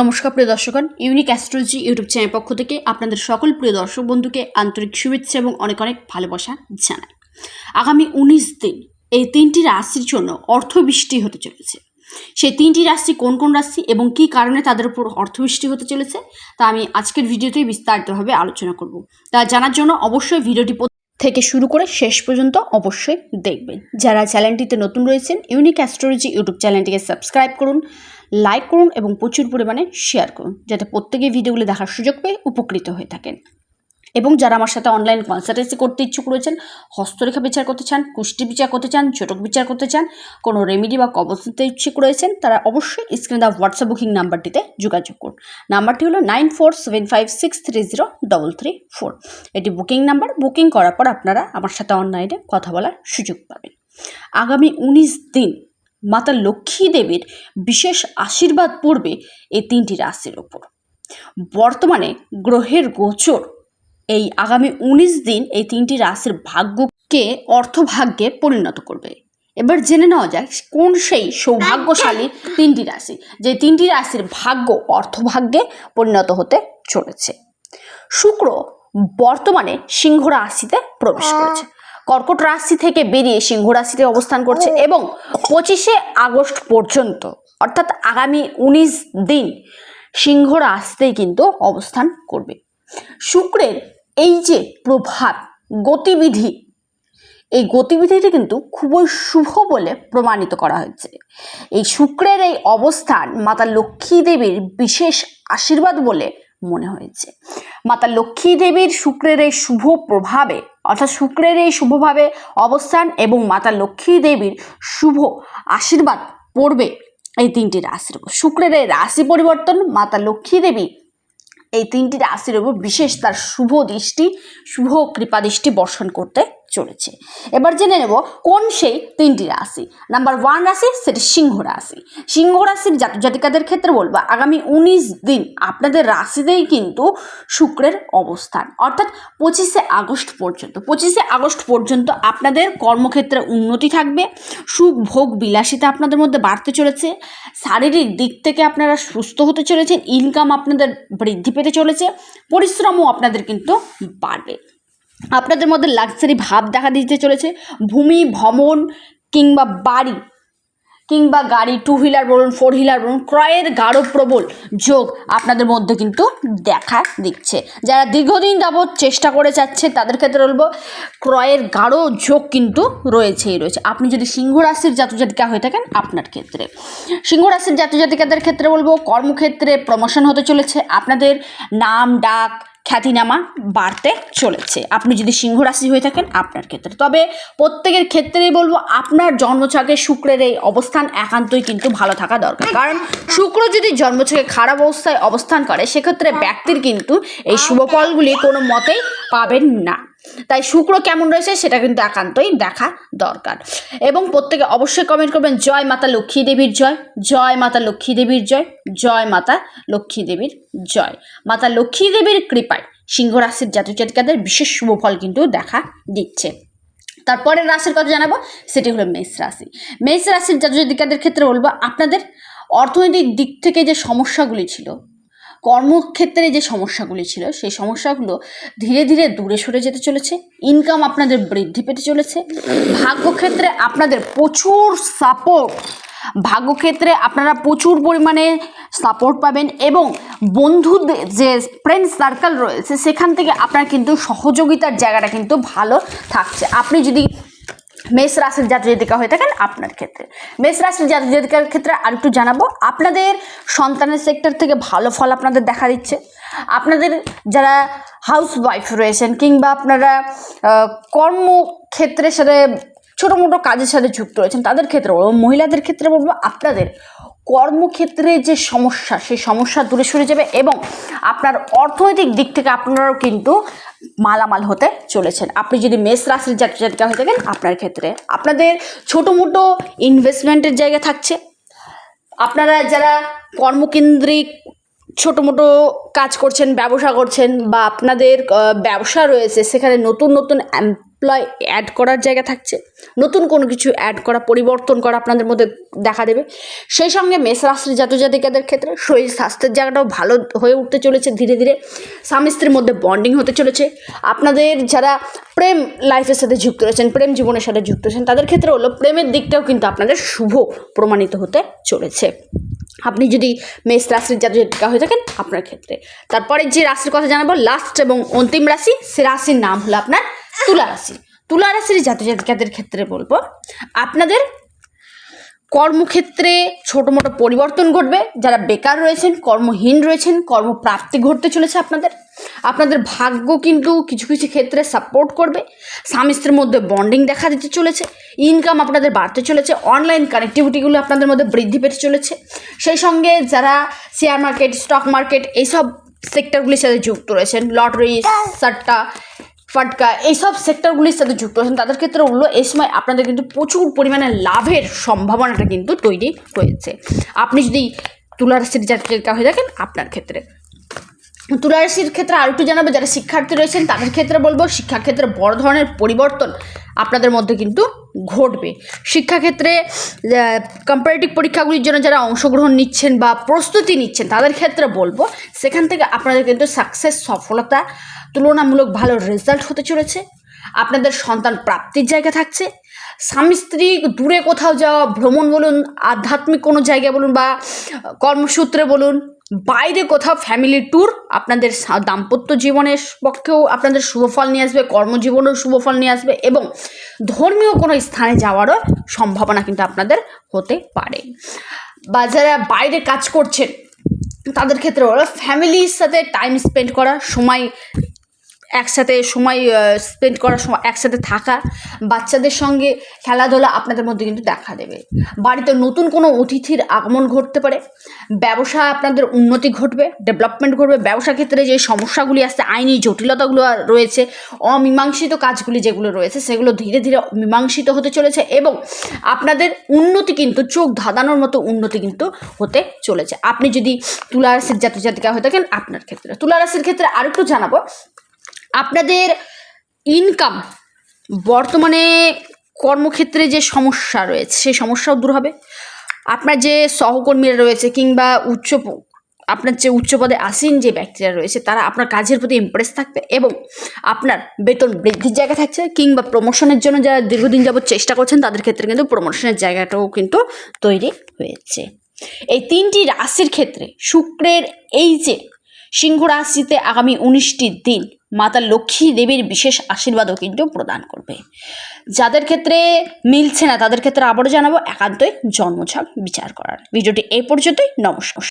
নমস্কার, প্রিয় দর্শকগণ। ইউনিক অ্যাস্ট্রোলজি ইউটিউব চ্যানেল পক্ষ থেকে আপনাদের সকল প্রিয় দর্শক বন্ধুকে আন্তরিক শুভেচ্ছা এবং অনেক অনেক ভালোবাসা জানাই। আগামী উনিশ দিন এই তিনটি রাশির জন্য অর্থবৃষ্টি হতে চলেছে। সেই তিনটি রাশি কোন কোন রাশি এবং কী কারণে তাদের উপর অর্থবৃষ্টি হতে চলেছে, তা আমি আজকের ভিডিওতেই বিস্তারিতভাবে আলোচনা করব। তা জানার জন্য অবশ্যই ভিডিওটি থেকে শুরু করে শেষ পর্যন্ত অবশ্যই দেখবেন। যারা চ্যানেলটিতে নতুন রয়েছেন ইউনিক অ্যাস্ট্রোলজি ইউটিউব চ্যানেলটিকে সাবস্ক্রাইব করুন। লাইক করুন এবং প্রচুর পরিমাণে শেয়ার করুন, যাতে প্রত্যেকে ভিডিওগুলি দেখার সুযোগ পেয়ে উপকৃত হয়ে থাকেন। এবং যারা আমার সাথে অনলাইন কনসালটেন্সি করতে ইচ্ছুক রয়েছেন, হস্তরেখা বিচার করতে চান, কুষ্টি বিচার করতে চান, চটক বিচার করতে চান, কোনো রেমেডি বা কবচ নিতে ইচ্ছুক রয়েছেন, তারা অবশ্যই স্ক্রিনে দেওয়া হোয়াটসঅ্যাপ বুকিং নাম্বারটিতে যোগাযোগ করুন। নাম্বারটি হলো nine four seven five six three zero double three four এটি বুকিং নাম্বার বুকিং করার পর আপনারা আমার সাথে অনলাইনে কথা বলার সুযোগ পাবেন। আগামী উনিশ দিন মাতা লক্ষ্মী দেবীর বিশেষ আশীর্বাদ পড়বে এই তিনটি রাশির ওপর বর্তমানে গ্রহের গোচর এই আগামী উনিশ দিন এই তিনটি রাশির ভাগ্যকে অর্থভাগ্যে পরিণত করবে। এবার জেনে নেওয়া যাক কোন সেই সৌভাগ্যশালী তিনটি রাশি, যে তিনটি রাশির ভাগ্য অর্থভাগ্যে পরিণত হতে চলেছে। শুক্র বর্তমানে সিংহ রাশিতে প্রবেশ করেছে। কর্কট রাশি থেকে বেরিয়ে সিংহ রাশিতে অবস্থান করছে এবং পঁচিশে আগস্ট পর্যন্ত অর্থাৎ আগামী উনিশ দিন সিংহ রাশিতেই কিন্তু অবস্থান করবে। শুক্রের এই যে প্রভাব গতিবিধি এই গতিবিধিটি কিন্তু খুবই শুভ বলে প্রমাণিত করা হয়েছে। এই শুক্রের এই অবস্থান মাতা লক্ষ্মী দেবীর বিশেষ আশীর্বাদ বলে মনে হয়েছে। মাতা লক্ষ্মী দেবীর শুক্রের এই শুভ প্রভাবে অর্থাৎ শুক্রের এই শুভভাবে অবস্থান এবং মাতা লক্ষ্মী দেবীর শুভ আশীর্বাদ পড়বে এই তিনটি রাশির উপর। শুক্রের এই রাশি পরিবর্তন, মাতা লক্ষ্মী দেবী এই তিনটি রাশির উপর বিশেষ তার শুভ দৃষ্টি, শুভ কৃপা দৃষ্টি বর্ষণ করতে চলেছে। এবার জেনে নেব কোন সেই তিনটি রাশি। নাম্বার ওয়ান রাশি, সেটি সিংহ রাশি। সিংহ রাশির জাতক জাতিকাদের ক্ষেত্রে বলব, আগামী উনিশ দিন আপনাদের রাশিতেই কিন্তু শুক্রের অবস্থান। অর্থাৎ পঁচিশে আগস্ট পর্যন্ত। পঁচিশে আগস্ট পর্যন্ত আপনাদের কর্মক্ষেত্রে উন্নতি থাকবে। সুখ, ভোগ, বিলাসিতা আপনাদের মধ্যে বাড়তে চলেছে। শারীরিক দিক থেকে আপনারা সুস্থ হতে চলেছেন। ইনকাম আপনাদের বৃদ্ধি পেতে চলেছে। পরিশ্রমও আপনাদের কিন্তু বাড়বে। আপনাদের মধ্যে লাক্সারি ভাব দেখা দিতে চলেছে। ভূমি ভ্রমণ কিংবা বাড়ি কিংবা গাড়ি টু হুইলার বলুন ফোর হুইলার বলুন, ক্রয়ের গাঢ় প্রবল যোগ আপনাদের মধ্যে কিন্তু দেখা দিচ্ছে। যারা দীর্ঘদিন যাবৎ চেষ্টা করে যাচ্ছে, তাদের ক্ষেত্রে বলব, ক্রয়ের গাঢ় যোগ কিন্তু রয়েছেই রয়েছে। আপনি যদি সিংহ রাশির জাতজাতিকা হয়ে থাকেন, আপনার ক্ষেত্রে। সিংহ রাশির জাতজাতিকাদের ক্ষেত্রে বলব, কর্মক্ষেত্রে প্রমোশন হতে চলেছে। আপনাদের নাম, ডাক খ্যাতিনামা বাড়তে চলেছে। আপনি যদি সিংহ রাশি হয়ে থাকেন, আপনার ক্ষেত্রে। তবে প্রত্যেকের ক্ষেত্রেই বলব, আপনার জন্মছকে শুক্রের এই অবস্থান একান্তই কিন্তু ভালো থাকা দরকার। কারণ শুক্র যদি জন্মছকে খারাপ অবস্থায় অবস্থান করে, সেক্ষেত্রে ব্যক্তির কিন্তু এই শুভ ফলগুলি কোনো মতেই পাবেন না। তাই শুক্র কেমন রয়েছে সেটা কিন্তু একান্তই দেখা দরকার। এবং প্রত্যেকে অবশ্যই কমেন্ট করবেন, জয় মাতা লক্ষ্মী দেবীর জয় জয় মাতা লক্ষ্মী দেবীর জয় জয় মাতা লক্ষ্মী দেবীর জয়। মাতা লক্ষ্মী দেবীর কৃপায় সিংহ রাশির জাতক জাতিকাদের বিশেষ শুভ ফল কিন্তু দেখা দিচ্ছে। তারপরের রাশির কথা জানাব, সেটি হলো মেষ রাশি। মেষ রাশির জাতক জাতিকাদের ক্ষেত্রে বলব, আপনাদের অর্থনৈতিক দিক থেকে যে সমস্যাগুলি ছিল কর্মক্ষেত্রে যে সমস্যাগুলি ছিল, সেই সমস্যাগুলো ধীরে ধীরে দূরে সরে যেতে চলেছে ইনকাম আপনাদের বৃদ্ধি পেতে চলেছে, ভাগ্যক্ষেত্রে আপনাদের প্রচুর সাপোর্ট ভাগ্যক্ষেত্রে আপনারা প্রচুর পরিমাণে সাপোর্ট পাবেন এবং বন্ধুদের যে ফ্রেন্ড সার্কেল রয়েছে, সেখান থেকে আপনার কিন্তু সহযোগিতার জায়গাটা কিন্তু ভালো থাকছে। আপনি যদি মেষ রাশির জাতক জাতিকা হয়ে থাকেন আপনার ক্ষেত্রে। মেষ রাশির জাতক জাতিকার ক্ষেত্রে আর একটু জানাব, আপনাদের সন্তানের সেক্টর থেকে ভালো ফল আপনাদের দেখা দিচ্ছে। আপনাদের যারা হাউস ওয়াইফ রয়েছেন কিংবা আপনারা কর্মক্ষেত্রের সাথে ছোটো মোটো কাজের সাথে যুক্ত রয়েছেন তাদের ক্ষেত্রে বলব, মহিলাদের ক্ষেত্রে বলব, আপনাদের কর্মক্ষেত্রে যে সমস্যা, সেই সমস্যা দূরে সরে যাবে এবং আপনার অর্থনৈতিক দিক থেকে আপনারাও কিন্তু মালামাল হতে চলেছেন। আপনি যদি মেষ রাশির জাতক জাতিকা হয়ে থাকেন, আপনার ক্ষেত্রে আপনাদের ছোটো মোটো ইনভেস্টমেন্টের জায়গা থাকছে। আপনারা যারা কর্মকেন্দ্রিক ছোটো মোটো কাজ করছেন, ব্যবসা করছেন বা আপনাদের ব্যবসা রয়েছে, সেখানে নতুন নতুন এমপ্লয় অ্যাড করার জায়গা থাকছে। নতুন কোনো কিছু অ্যাড করা, পরিবর্তন করা আপনাদের মধ্যে দেখা দেবে। সেই সঙ্গে মেষ রাশির জাতজাতিকাদের ক্ষেত্রে শরীর স্বাস্থ্যের জায়গাটাও ভালো হয়ে উঠতে চলেছে ধীরে ধীরে। স্বামী স্ত্রীর মধ্যে বন্ডিং হতে চলেছে। আপনাদের যারা প্রেম লাইফের সাথে যুক্ত রয়েছেন, প্রেম জীবনের সাথে যুক্ত রয়েছেন, তাদের ক্ষেত্রে হলো প্রেমের দিকটাও কিন্তু আপনাদের শুভ প্রমাণিত হতে চলেছে। আপনি যদি মেষ রাশির জাতীয় হয়ে থাকেন আপনার ক্ষেত্রে। তারপরে যে রাশির কথা জানাব লাস্ট এবং অন্তিম রাশি, সে রাশির নাম হলো আপনার তুলা রাশি। তুলা রাশির জাতজাতিকাদের ক্ষেত্রে বলব, আপনাদের কর্মক্ষেত্রে ছোটো মোটো পরিবর্তন ঘটবে। যারা বেকার রয়েছেন, কর্মহীন রয়েছেন, কর্মপ্রাপ্তি ঘটতে চলেছে আপনাদের। আপনাদের ভাগ্য কিন্তু কিছু কিছু ক্ষেত্রে সাপোর্ট করবে। স্বামী স্ত্রীর মধ্যে বন্ডিং দেখা দিতে চলেছে ইনকাম আপনাদের বাড়তে চলেছে অনলাইন কানেক্টিভিটিগুলো আপনাদের মধ্যে বৃদ্ধি পেতে চলেছে। সেই সঙ্গে যারা শেয়ার মার্কেট স্টক মার্কেট এইসব সেক্টরগুলির সাথে যুক্ত রয়েছেন লটারি সাট্টা, ফাটকা এইসব সেক্টরগুলির সাথে যুক্ত আছেন তাদের ক্ষেত্রে হলো এই সময় আপনাদের কিন্তু প্রচুর পরিমাণে লাভের সম্ভাবনাটা কিন্তু তৈরি হয়েছে। আপনি যদি তুলার রাশির জাতিকা হয়ে থাকেন আপনার ক্ষেত্রে। তুলা ক্ষেত্রে আর একটু জানাব, যারা শিক্ষার্থী রয়েছেন তাদের ক্ষেত্রে বলব, শিক্ষাক্ষেত্রে বড় ধরনের পরিবর্তন আপনাদের মধ্যে কিন্তু ঘটবে। শিক্ষাক্ষেত্রে কম্পারেটিভ পরীক্ষাগুলির জন্য যারা অংশগ্রহণ নিচ্ছেন বা প্রস্তুতি নিচ্ছেন তাদের ক্ষেত্রে বলব, সেখান থেকে আপনাদের কিন্তু সাকসেস সফলতা তুলনামূলক ভালো রেজাল্ট হতে চলেছে। আপনাদের সন্তান প্রাপ্তির জায়গা থাকছে। স্বামী স্ত্রী দূরে কোথাও যাওয়া, ভ্রমণ বলুন, আধ্যাত্মিক কোনো জায়গা বলুন বা কর্মসূত্রে বলুন বাইরে কোথাও ফ্যামিলি ট্যুর আপনাদের দাম্পত্য জীবনের পক্ষেও আপনাদের শুভফল নিয়ে আসবে, কর্মজীবনেও শুভফল নিয়ে আসবে এবং ধর্মীয় কোনো স্থানে যাওয়ারও সম্ভাবনা কিন্তু আপনাদের হতে পারে। বা যারা বাইরে কাজ করছেন, তাদের ক্ষেত্রে ওরা ফ্যামিলির সাথে টাইম স্পেন্ড করা সময় একসাথে সময় স্পেন্ড করার সময় একসাথে থাকা, বাচ্চাদের সঙ্গে খেলাধুলা আপনাদের মধ্যে কিন্তু দেখা দেবে। বাড়িতে নতুন কোনো অতিথির আগমন ঘটতে পারে। ব্যবসা আপনাদের উন্নতি ঘটবে ডেভেলপমেন্ট ঘটবে। ব্যবসা ক্ষেত্রে যে সমস্যাগুলি আসছে আইনি জটিলতাগুলো রয়েছে, অমীমাংসিত কাজগুলি যেগুলো রয়েছে, সেগুলো ধীরে ধীরে মীমাংসিত হতে চলেছে এবং আপনাদের উন্নতি কিন্তু, চোখ ধাঁধানোর মতো উন্নতি কিন্তু হতে চলেছে। আপনি যদি তুলা রাশির জাতি জাতিকা হয়ে থাকেন, আপনার ক্ষেত্রে। তুলা রাশির ক্ষেত্রে আরেকটু জানাব আপনাদের ইনকাম বর্তমানে কর্মক্ষেত্রে যে সমস্যা রয়েছে, সেই সমস্যাও দূর হবে। আপনার যে সহকর্মীরা রয়েছে কিংবা উচ্চ আপনার যে উচ্চ পদে আসীন যে ব্যক্তিরা রয়েছে, তারা আপনার কাজের প্রতি ইমপ্রেস থাকবে এবং আপনার বেতন বৃদ্ধির জায়গা থাকছে কিংবা প্রমোশনের জন্য যারা দীর্ঘদিন যাবত চেষ্টা করছেন, তাদের ক্ষেত্রে কিন্তু প্রমোশনের জায়গাটাও কিন্তু তৈরি হয়েছে। এই তিনটি রাশির ক্ষেত্রে শুক্রের এই যে সিংহ রাশিতে আগামী উনিশটি দিন মাতা লক্ষ্মী দেবীর বিশেষ আশীর্বাদও কিন্তু প্রদান করবে। যাদের ক্ষেত্রে মিলছে না, তাদের ক্ষেত্রে আবারও জানাব একান্তই জন্মছক বিচার করার। ভিডিওটি এই পর্যন্তই, নমস্কার।